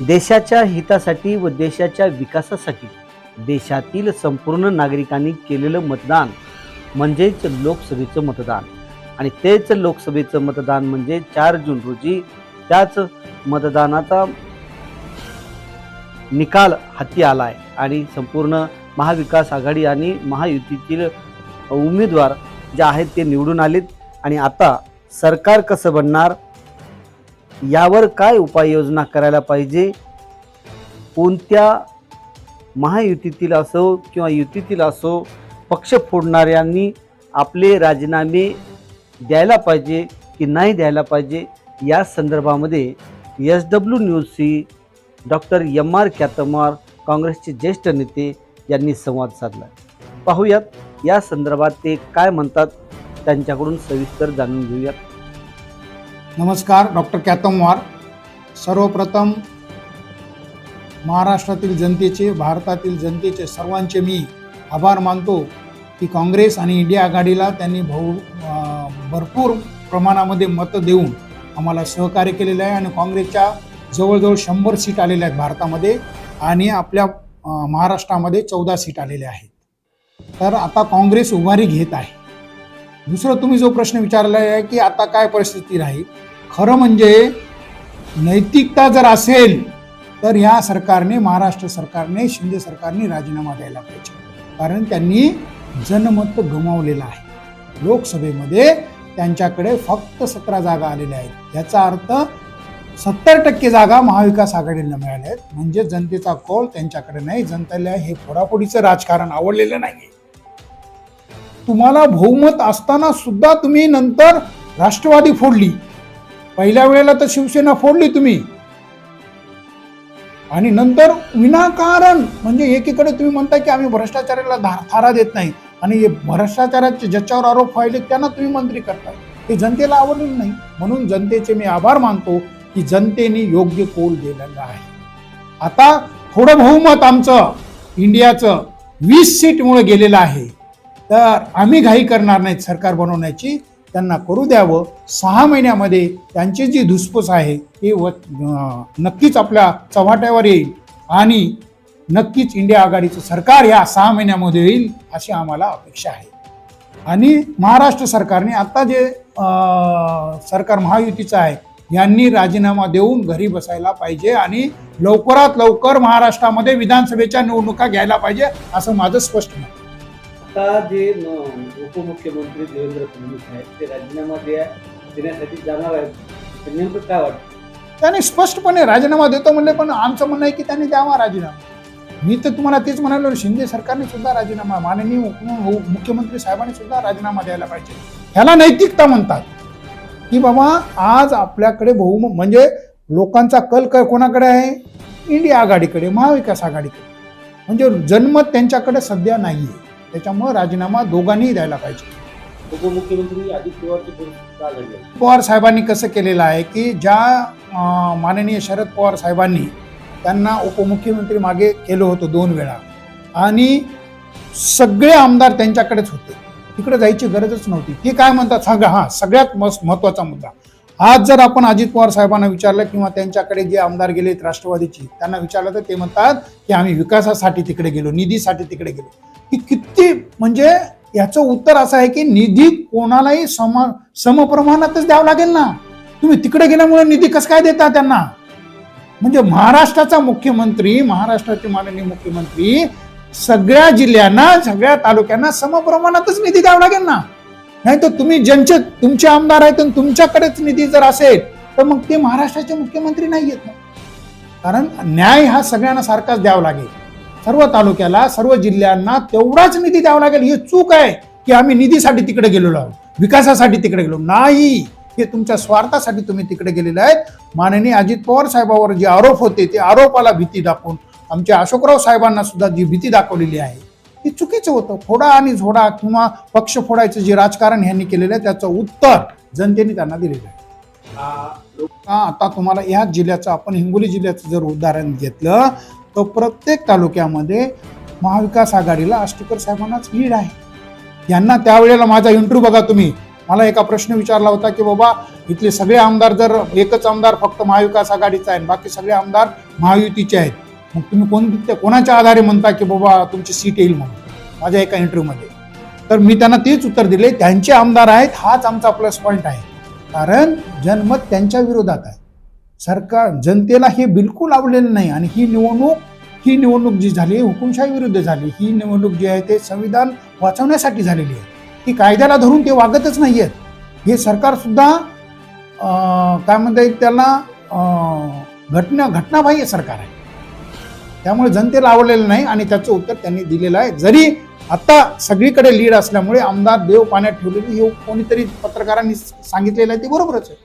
देशाच्या हितासाठी व देशाच्या विकासासाठी देशातील संपूर्ण नागरिकांनी केलेलं मतदान म्हणजेच लोकसभेचं मतदान. आणि तेच लोकसभेचं मतदान म्हणजे चार जून रोजी त्याच मतदानाचा निकाल हाती आला आहे आणि संपूर्ण महाविकास आघाडी आणि महायुतीतील उमेदवार जे आहेत ते निवडून आलेत. आणि आता सरकार कसं बनणार? यावर काय उपाययोजना करायला पाहिजे? कोणत्या महायुतीतील असो किंवा युतीतील असो पक्ष फोडणाऱ्यांनी आपले राजीनामे द्यायला पाहिजे की नाही द्यायला पाहिजे? या संदर्भामध्ये एस डब्ल्यू न्यूजशी डॉक्टर एम आर ख्यातमार काँग्रेसचे ज्येष्ठ नेते यांनी संवाद साधला. पाहूयात या संदर्भात ते काय म्हणतात? त्यांच्याकडून सविस्तर जाणून घेऊयात. नमस्कार डॉक्टर कॅतमवार सर्वप्रथम महाराष्ट्रातील जनतेचे भारतातील जनतेचे सर्वांचे मी आभार मानतो की काँग्रेस आणि इंडिया आघाडीला त्यांनी भाऊ भरपूर प्रमाणामध्ये मतं देऊन आम्हाला सहकार्य केलेलं आहे आणि काँग्रेसच्या जवळजवळ शंभर सीट आलेल्या आहेत भारतामध्ये आणि आपल्या महाराष्ट्रामध्ये चौदा सीट आलेल्या आहेत. तर आता काँग्रेस उभारी घेत आहे. दुसरं तुम्ही जो प्रश्न विचारला आहे की आता काय परिस्थिती राहील? खरं म्हणजे नैतिकता जर असेल तर ह्या सरकारने महाराष्ट्र सरकारने शिंदे सरकारने राजीनामा द्यायला पाहिजे. कारण त्यांनी जनमत गमावलेलं आहे. लोकसभेमध्ये त्यांच्याकडे फक्त सतरा जागा आलेल्या आहेत. याचा अर्थ सत्तर टक्के जागा महाविकास आघाडीला मिळाल्या आहेत. म्हणजे जनतेचा कौल त्यांच्याकडे नाही. जनतेला हे फोडाफोडीचं राजकारण आवडलेलं नाही तुम्हाला बहुमत असताना सुद्धा तुम्ही नंतर राष्ट्रवादी फोडली. पहिल्या वेळेला तर शिवसेना फोडली तुम्ही. आणि नंतर विनाकारण म्हणजे एकीकडे तुम्ही म्हणता की आम्ही भ्रष्टाचाराला थारा देत नाही. आणि हे भ्रष्टाचाराचे ज्याच्यावर आरोप व्हायले त्यांना तुम्ही मंत्री करता हे जनतेला आवडलेलं नाही. म्हणून जनतेचे मी आभार मानतो की जनतेने योग्य कोल दिलेला आहे. आता थोडं बहुमत आमचं इंडियाचं वीस सीटमुळे गेलेलं आहे. तर आम्ही घाई करणार नाहीत सरकार बनवण्याची. त्यांना करू द्यावं. सहा महिन्यामध्ये त्यांची जी धुसफूस आहे ती व नक्कीच आपल्या चव्हाट्यावर येईल. आणि नक्कीच इंडिया आघाडीचं सरकार या सहा महिन्यामध्ये येईल अशी आम्हाला अपेक्षा आहे. आणि महाराष्ट्र सरकारने आता जे सरकार महायुतीचं आहे यांनी राजीनामा देऊन घरी बसायला पाहिजे आणि लवकरात लवकर महाराष्ट्रामध्ये विधानसभेच्या निवडणुका घ्यायला पाहिजे असं माझं स्पष्ट मत आहे. आता जे उपमुख्यमंत्री देवेंद्र फडणवीस आहेत. ते राजीनामा द्या देण्यासाठी जाणार आहेत. नेमकं काय वाटतं? त्याने स्पष्टपणे राजीनामा देतो म्हणले पण आमचं म्हणणं आहे की त्यांनी द्यावा राजीनामा. मी तर तुम्हाला तेच म्हणालो शिंदे सरकारने सुद्धा राजीनामा माननीय मुख्यमंत्री साहेबांनी सुद्धा राजीनामा द्यायला पाहिजे. ह्याला नैतिकता म्हणतात. की बाबा आज आपल्याकडे बहुम म्हणजे लोकांचा कल काय कोणाकडे आहे? इंडिया आघाडीकडे महाविकास आघाडीकडे. म्हणजे जनमत त्यांच्याकडे सध्या नाही आहे त्याच्यामुळे राजीनामा दोघांनीही द्यायला पाहिजे. उपमुख्यमंत्री अजित पवारची परिस्थिती का घडली? पवार साहेबांनी कसं केलेलं आहे की ज्या अं, माननीय शरद पवार साहेबांनी त्यांना उपमुख्यमंत्री मागे केलं होतं दोन वेळा आणि सगळे आमदार त्यांच्याकडेच होते. तिकडे जायची गरजच नव्हती. ते काय म्हणतात सांगा? हा सगळ्यात मस्त महत्त्वाचा मुद्दा. आज जर आपण अजित पवार साहेबांना विचारलं किंवा त्यांच्याकडे जे आमदार गेलेत राष्ट्रवादीची त्यांना विचारलं तर ते म्हणतात की आम्ही विकासासाठी तिकडे गेलो निधीसाठी तिकडे गेलो. की किती म्हणजे याचं उत्तर असं आहे की निधी कोणालाही सम समप्रमाणातच द्यावं लागेल ना. तुम्ही तिकडे गेल्यामुळे निधी कसं काय देता त्यांना? म्हणजे महाराष्ट्राचा मुख्यमंत्री महाराष्ट्राचे माननीय मुख्यमंत्री सगळ्या जिल्ह्यांना सगळ्या तालुक्यांना समप्रमाणातच निधी द्यावा लागेल ना. नाही तर तुम्ही ज्यांचे तुमचे आमदार आहेत आणि तुमच्याकडेच निधी जर असेल तर मग ते महाराष्ट्राचे मुख्यमंत्री नाही येत ना. कारण न्याय हा सगळ्यांना सारखाच द्यावा लागेल. सर्व तालुक्याला सर्व जिल्ह्यांना तेवढाच निधी द्यावा लागेल. ही चूक आहे की आम्ही निधीसाठी तिकडे गेलेलो आहोत. विकासासाठी तिकडे गेलो नाही. हे तुमच्या स्वार्थासाठी तुम्ही तिकडे गेलेले आहेत. माननीय अजित पवार साहेबावर जे आरोप होते ते आरोपाला भीती दाखवून आमच्या अशोकराव साहेबांना सुद्धा जी भीती दाखवलेली आहे ती चुकीचं होतं. फोडा आणि झोडा किंवा पक्ष फोडायचं जे राजकारण ह्यांनी केलेलं आहे त्याचं उत्तर जनतेने त्यांना दिलेलं आहे. आता तुम्हाला ह्याच जिल्ह्याचं आपण हिंगोली जिल्ह्याचं जर उदाहरण घेतलं तर प्रत्येक तालुक्यामध्ये महाविकास आघाडीला आष्टीकर साहेबांनाच लीड आहे. यांना त्यावेळेला माझा इंटरव्ह्यू बघा तुम्ही. मला एका प्रश्न विचारला होता की बाबा इथले सगळे आमदार जर एकच आमदार फक्त महाविकास आघाडीचा आहे बाकी सगळे आमदार महायुतीचे आहेत मग तुम्ही कोण कोणाच्या आधारे म्हणता की बाबा तुमची सीट येईल म्हणून? माझ्या एका इंटरव्ह्यूमध्ये. तर मी त्यांना तेच उत्तर दिले त्यांचे आमदार आहेत हाच आमचा प्लस पॉईंट आहे. कारण जनमत त्यांच्या विरोधात आहे. सरकार जनतेला हे बिलकुल आवडलेलं नाही. आणि ही निवडणूक ही निवडणूक जी झाली हुकुमशाही विरुद्ध झाली ही निवडणूक जी आहे ते संविधान वाचवण्यासाठी झालेली आहे. ही कायद्याला धरून ते वागतच नाही आहेत. हे सरकार सुद्धा काय म्हणता येईल त्याला घटना घटनाबाह्य सरकार आहे. त्यामुळे जनतेला आवडलेलं नाही आणि त्याचं उत्तर त्यांनी दिलेलं आहे. जरी आता सगळीकडे लीड असल्यामुळे आमदार देव पाण्यात ठेवलेली हे कोणीतरी पत्रकारांनी सांगितलेलं आहे ते बरोबरच आहे.